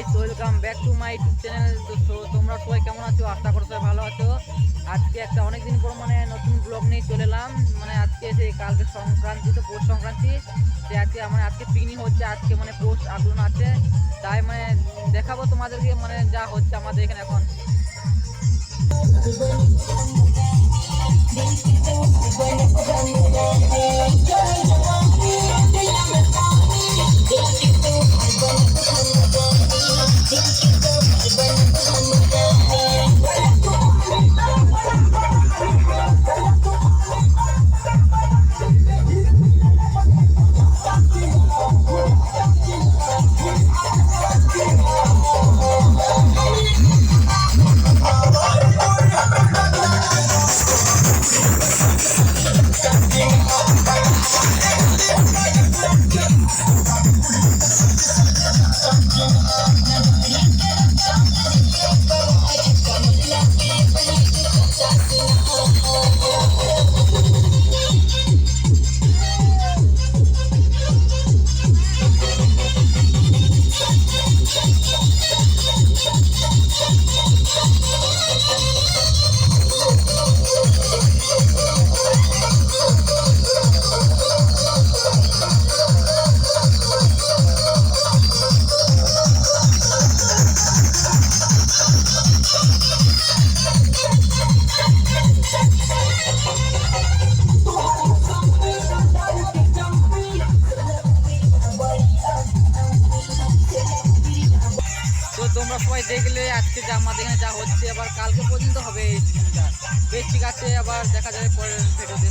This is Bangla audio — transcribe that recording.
Guys welcome back to my YouTube channel তো তোমরা সবাই কেমন আছো? আশা করো সবাই ভালো আছো। আজকে একটা অনেকদিন পর মানে নতুন ব্লগ নিয়ে চলে এলাম। মানে আজকে যে কালকে সংক্রান্তি, তো পৌষ সংক্রান্তি সে আজকে মানে আজকে পিকনিক হচ্ছে, আজকে মানে পৌষ আগুন আছে। তাই মানে দেখাবো তোমাদেরকে মানে যা হচ্ছে আমাদের এখানে এখন। তোমরা সবাই দেখলে আজকে যা আমাদের এখানে যা হচ্ছে, আবার কালকে পর্যন্ত হবে এই জিনিসটা বেশ ঠিক আছে, আবার দেখা যাবে পরের ভিডিওতে